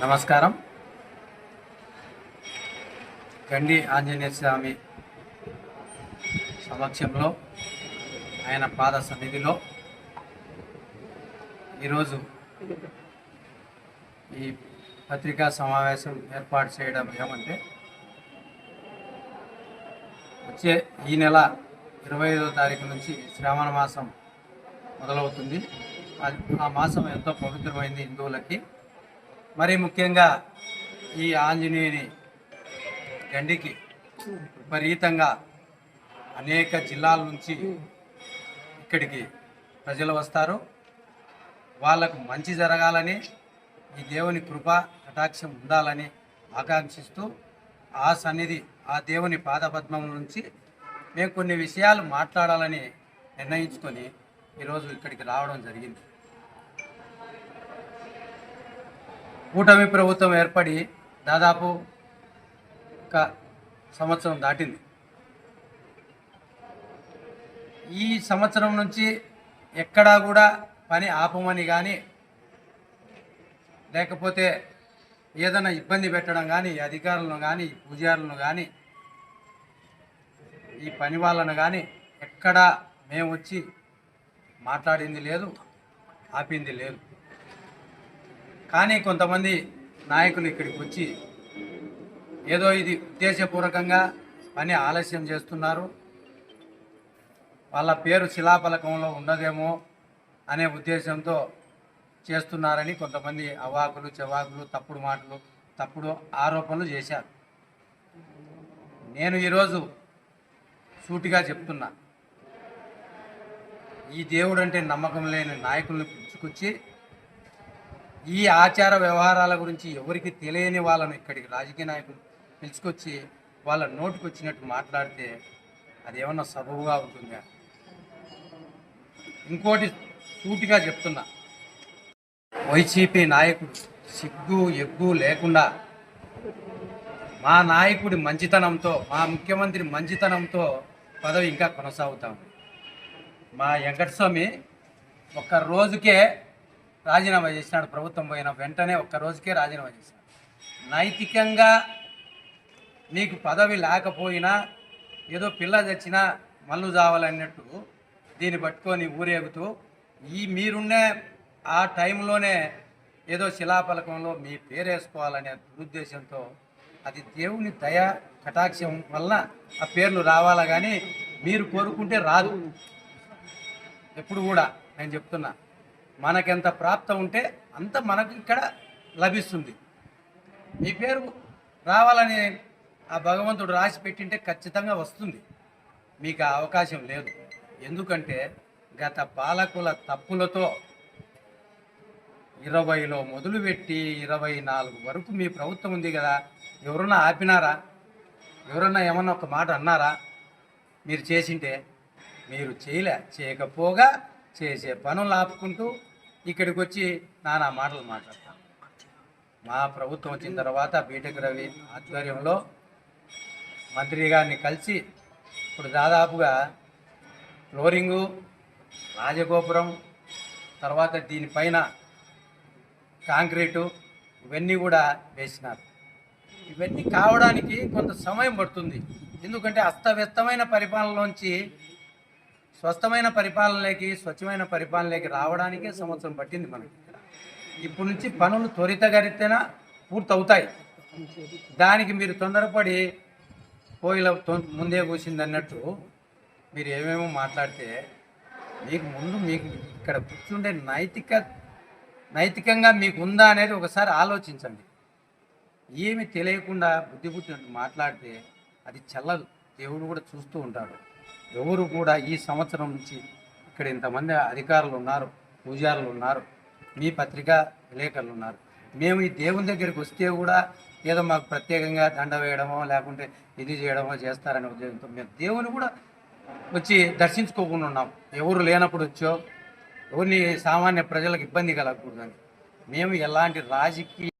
నమస్కారం. గండి ఆంజనేయ స్వామి సమక్షంలో ఆయన పాద సన్నిధిలో ఈరోజు ఈ పత్రికా సమావేశం ఏర్పాటు చేయడం ఏమంటే వచ్చే ఈ నెల ఇరవై ఐదో తారీఖు నుంచి శ్రావణ మాసం మొదలవుతుంది. అది- ఆ మాసం ఎంతో పవిత్రమైంది హిందువులకి. మరి ముఖ్యంగా ఈ ఆంజనేయుని గండికి విపరీతంగా అనేక జిల్లాల నుంచి ఇక్కడికి ప్రజలు వస్తారు. వాళ్ళకు మంచి జరగాలని ఈ దేవుని కృప కటాక్షం ఉండాలని ఆకాంక్షిస్తూ ఆ సన్నిధి ఆ దేవుని పాదపద్మం నుంచి మేము కొన్ని విషయాలు మాట్లాడాలని నిర్ణయించుకొని ఈరోజు ఇక్కడికి రావడం జరిగింది. కూటమి ప్రభుత్వం ఏర్పడి దాదాపు ఒక సంవత్సరం దాటింది. ఈ సంవత్సరం నుంచి ఎక్కడా కూడా పని ఆపమని కానీ లేకపోతే ఏదైనా ఇబ్బంది పెట్టడం కానీ ఈ అధికారులను కానీ పూజారులను కానీ ఈ పని వాళ్ళను కానీ ఎక్కడా మేము వచ్చి మాట్లాడింది లేదు ఆపింది లేదు. కానీ కొంతమంది నాయకులు ఇక్కడికి వచ్చి ఏదో ఇది ఉద్దేశపూర్వకంగా పని ఆలస్యం చేస్తున్నారు. వాళ్ళ పేరు శిలాఫలకంలో ఉండదేమో అనే ఉద్దేశంతో చేస్తున్నారని కొంతమంది అవాకులు చెవాకులు తప్పుడు మాటలు తప్పుడు ఆరోపణలు చేశారు. నేను ఈరోజు సూటిగా చెప్తున్నా. ఈ దేవుడు అంటే నమ్మకం లేని నాయకులను పిలుచుకొచ్చి ఈ ఆచార వ్యవహారాల గురించి ఎవరికి తెలియని వాళ్ళను ఇక్కడికి రాజకీయ నాయకులు పిలుచుకొచ్చి వాళ్ళ నోటికి వచ్చినట్టు మాట్లాడితే అది ఏమన్నా సబబుగా ఉంటుందా? ఇంకోటి సూటిగా చెప్తున్నా. వైసీపీ నాయకుడు సిగ్గు ఎగ్గు లేకుండా మా నాయకుడి మంచితనంతో మా ముఖ్యమంత్రి మంచితనంతో పదవి ఇంకా కొనసాగుతాం. మా వెంకటస్వామి ఒక్క రోజుకే రాజీనామా చేసినాడు ప్రభుత్వం పోయిన వెంటనే ఒక్క రోజుకే రాజీనామా చేశాడు నైతికంగా నీకు పదవి లేకపోయినా ఏదో పిల్ల తెచ్చినా మల్లు చావాలన్నట్టు దీన్ని పట్టుకొని ఊరేగుతూ ఈ మీరున్నే ఆ టైంలోనే ఏదో శిలాఫలకంలో మీ పేరేసుకోవాలనే దురుద్దేశంతో అది దేవుని దయ కటాక్షం వల్ల ఆ పేర్లు రావాలా కానీ మీరు కోరుకుంటే రాదు. ఎప్పుడు కూడా నేను చెప్తున్నా. మనకెంత ప్రాప్తం ఉంటే అంత మనకు ఇక్కడ లభిస్తుంది. మీ పేరు రావాలని ఆ భగవంతుడు రాసి పెట్టింటే ఖచ్చితంగా వస్తుంది. మీకు ఆ అవకాశం లేదు. ఎందుకంటే గత పాలకుల తప్పులతో ఇరవైలో మొదలుపెట్టి ఇరవై నాలుగు వరకు మీ ప్రభుత్వం ఉంది కదా. ఎవరన్నా ఆపినారా? ఎవరన్నా ఏమన్నా ఒక మాట అన్నారా? మీరు చేసింటే మీరు చేయలే. చేయకపోగా చేసే పనులు ఆపుకుంటూ ఇక్కడికి వచ్చి నానా మాటలు మాట్లాడతాను మా ప్రభుత్వం వచ్చిన తర్వాత బీటెక్ రవి ఆధ్వర్యంలో మంత్రి గారిని కలిసి ఇప్పుడు దాదాపుగా ఫ్లోరింగు రాజగోపురం తర్వాత దీనిపైన కాంక్రీటు ఇవన్నీ కూడా వేసినారు. ఇవన్నీ కావడానికి కొంత సమయం పడుతుంది. ఎందుకంటే అస్తవ్యస్తమైన పరిపాలనలోంచి స్వస్థమైన పరిపాలనలోకి స్వచ్ఛమైన పరిపాలనలోకి రావడానికే సంవత్సరం పట్టింది మనకి. ఇప్పటి ఇప్పుడు నుంచి పనులు త్వరితగతిన పూర్తవుతాయి. దానికి మీరు తొందరపడి పోయిల ముందే కూసింది అన్నట్టు మీరు ఏమేమో మాట్లాడితే మీకు ముందు మీకు ఇక్కడ కూర్చుండే నైతిక నైతికంగా మీకు ఉందా అనేది ఒకసారి ఆలోచించండి. ఏమి తెలియకుండా బుద్ధి పుట్టినట్టు మాట్లాడితే అది చల్లదు. దేవుడు కూడా చూస్తూ ఉంటాడు. ఎవరు కూడా ఈ సంవత్సరం నుంచి ఇక్కడ ఇంతమంది అధికారులు ఉన్నారు పూజారులు ఉన్నారు మీ పత్రికా విలేకరులు ఉన్నారు. మేము ఈ దేవుని దగ్గరికి వస్తే కూడా ఏదో మాకు ప్రత్యేకంగా దండ వేయడమో లేకుంటే ఇది చేయడమో చేస్తారనే ఉద్దేశంతో మేము దేవుని కూడా వచ్చి దర్శించుకోకుండా ఉన్నాం. ఎవరు లేనప్పుడు వచ్చో ఎవరిని సామాన్య ప్రజలకు ఇబ్బంది కలగకూడదని. మేము ఎలాంటి రాజకీయ